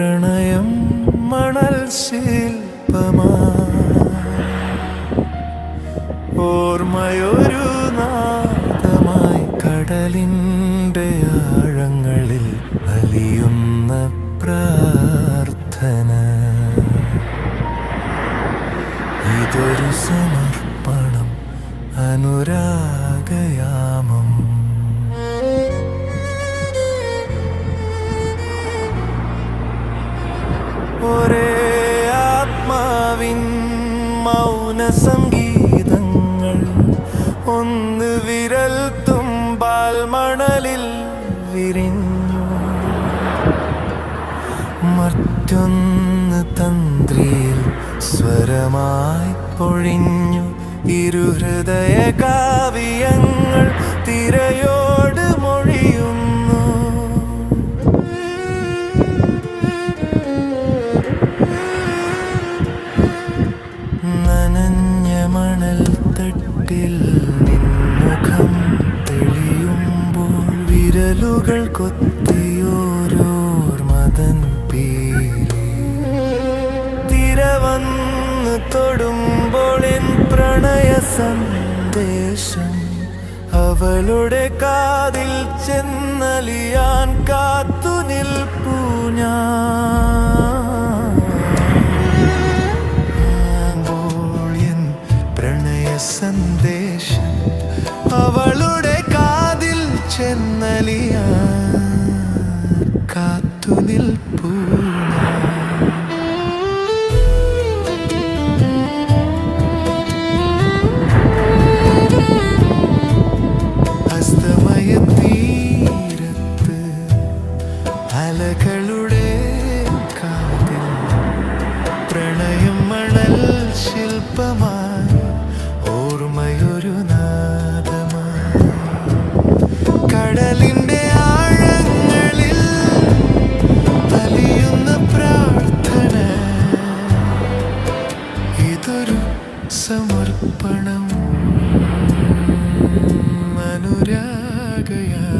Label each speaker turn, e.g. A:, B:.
A: പ്രണയം മണൽ ശില്പമാ. ഓർമ്മയൊരു നാദമായി കടലിന്റെ ആഴങ്ങളിൽ അലിയുന്ന പ്രാർത്ഥന. ഇതൊരു സമർപ്പണം അനുരാഗയാമം. മൗന സംഗീതങ്ങൾ. ഒന്ന് വിരൽ തുമ്പാൽ മണലിൽ വിരിഞ്ഞു. മറ്റൊന്ന് തന്ത്രിയിൽ സ്വരമായി പൊഴിഞ്ഞു. ഇരുഹൃദയ കാവ്യങ്ങൾ തിരയോട് മൊഴിയുന്നു മണൽ തട്ടിൽ മുഖം തെളിയുമ്പോൾ വിരലുകൾ കൊത്തിയോരോർ മതൻ പീലി. തിരവന്ന് തൊടുമ്പോൾ എൻ പ്രണയ സന്ദേശം അവളുടെ കാതിൽ ചെന്നലിയാൻ കാത്തു നിൽപ്പൂ. സന്ദേശം അവളുടെ കാതിൽ ചെന്നലിയ. കാത്തു നിൽപ്പൂ. അസ്തമയ തീരത്ത് അലകളുടെ അനുരാഗയാമം